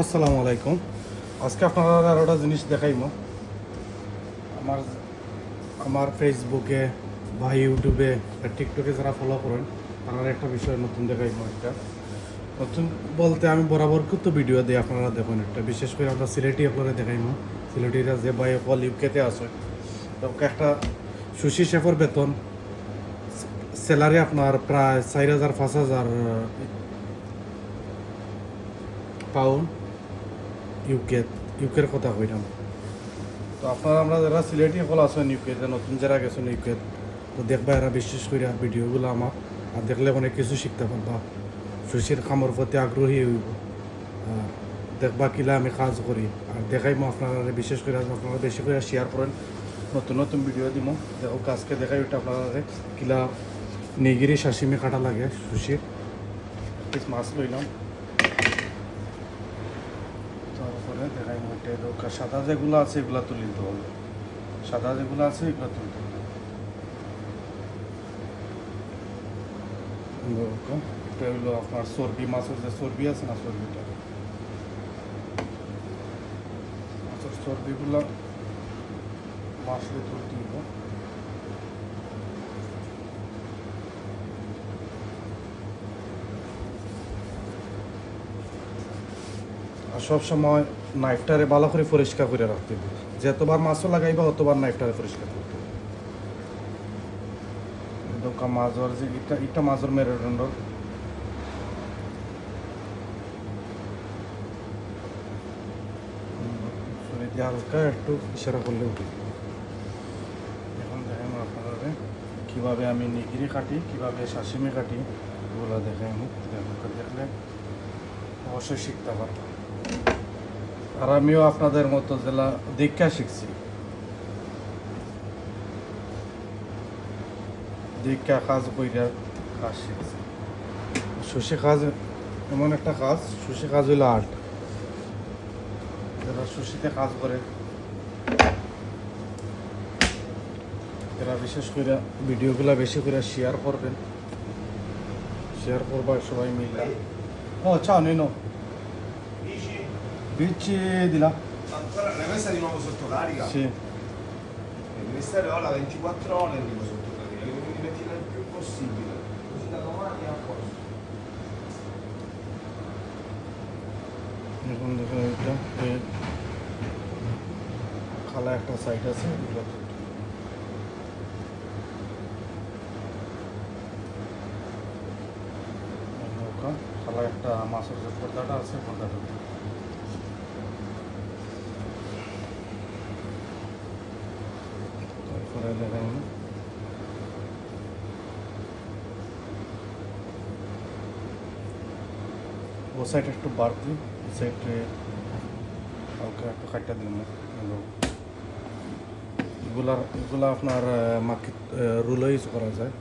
আসসালামু আলাইকুম। আজকে আপনারা আরও একটা জিনিস দেখাইম। আমার আমার ফেসবুকে বা ইউটিউবে বা টিকটকে যারা ফলো করেন, তারা একটা বিষয় নতুন দেখাইম একটা। নতুন বলতে আমি বরাবর তো ভিডিও দিই, আপনারা দেখুন একটা। বিশেষ করে আমরা সিলেটি আপনারা দেখাইম। সিলেটিরা যে বাই অকল ইউকেতে আছে, তো একটা সুশি শেফের বেতন, স্যালারি আপনার প্রায় চার হাজার, পাঁচ হাজার পাউন্ড। ইউকে ইউকের কথা কইলাম তো আপনারা, আমরা যারা সিলেটি সকল আছেন ইউকে নতুন যারা গেছেন ইউকে তো দেখবা এরা বিশেষ করে ভিডিওগুলো আমার, আর দেখলে অনেক কিছু শিখতে পারবা। সুশীর খামর প্রতি আগ্রহী হইব। দেখবা কিলা আমি কাজ করি। আর দেখাইমো আপনারা, বিশেষ করে আপনারা বেশি করে শেয়ার করেন। নতুন নতুন ভিডিও দিব দেখো, কাজকে দেখাই ওইটা আপনারা কিলা নিগিরি, শাসিমে কাটা লাগে পিস মাছ লইলাম। তারপরে দেখাই দরকার সাদা যেগুলো আছে, এগুলো তুলে দিতে হবে। সাদা যেগুলো আছে, এগুলো তুলতে হবে। এটা হলো আপনার চর্বি, মাছের যে চর্বি আছে না চর্বিটা? মাছের চর্বিগুলো মাছলে তুলতে হবে সবসময় নাইফটারে ভালো করে পরিষ্কার করে রাখতে হবে। যতবার মাছও লাগাইবা অতবার নাইফটারে পরিষ্কার করতে হবে। দোকা মাছর যে ইটা ইটা মাছর মেরুদণ্ড। হালকা একটু ইশারা করলে উঠে এখন দেখেন আপনারা কীভাবে আমি নিগিরি কাটি, কীভাবে শাসিমি কাটি, এগুলো দেখে আমি দেখলে অবশ্যই শিখতে পারব আর আমিও আপনাদের মতো জেলা দীক্ষা শিখছি। দীক্ষা কাজ কইরা কাজ শিখছি। শশী কাজ এমন একটা কাজ শশী কাজ হইল আর্ট। যারা শশীতে কাজ করে, এরা বিশেষ করে ভিডিওগুলো বেশি করে শেয়ার করবেন। শেয়ার করবা সবাই মিলে। ও চা নেই নো বিচি দিলা Ancora l'hai messa di nuovo sotto carica? sì Il ministero ora 24 ore arriva sotto carica, quindi mettila il più possibile, così da domani è a posto. এখন দেখুন এটা এর খালা একটা সাইড আছে এগুলো তুলতে হবে। এই নৌকা খালা একটা মাছের যে পর্দাটা আছে পর্দাটা তারপরে দেখেন ও সাইড একটু বাড়তি, এই সাইডে হালকা একটু কাটটা দিলাম এগুলো এগুলা আপনার মাকি রুলো ইউজ করা যায়।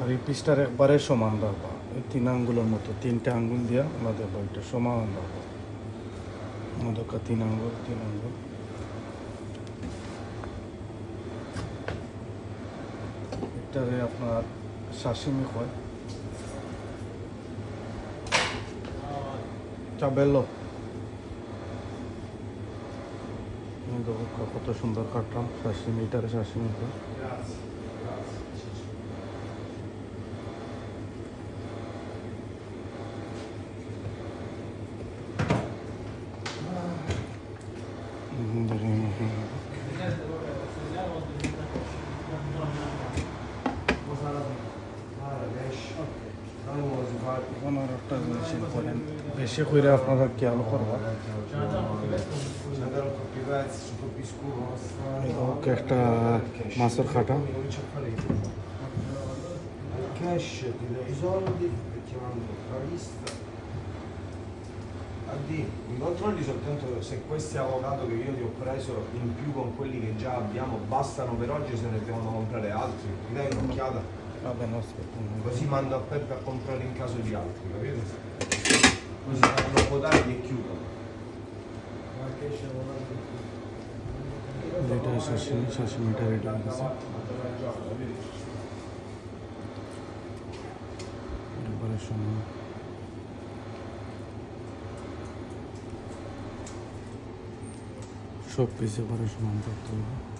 আর এই পিসটার একবারে সমান রাখবা। তিন আঙ্গুলের মতো, তিনটে আঙ্গুল দিয়া ওলা দেবো এটা সমান রাখব। আমাদের তিন আঙ্গুল তিন আঙ্গুল এটারে আপনার শাসিমি হয় চাবেলো কত সুন্দর কাটলাম শাসিমি এটারে শাসিমি হয় এখন আর একটা জিনিস করেন বেশি করে আপনারা খেয়াল করবা Andare un po' più pezzi, un po' più scuro. ওকে একটা মাছের খাটা Comincia a fare il cash, ti dai i soldi e chiamando la lista. AD, mi controlli soltanto se questi avocado che io ti ho preso in più con quelli che già abbiamo bastano per oggi o se ne devono comprare altri. Mi dai un'occhiata? Vabbè no aspetta Così mando a Peppe a comprare in caso di altri, capito? Così fanno votare e chiudono. যেটা শাসিমি শাসিমিটা ready হয়ে গেছে সমান সব কিছু করে সমান করতে হবে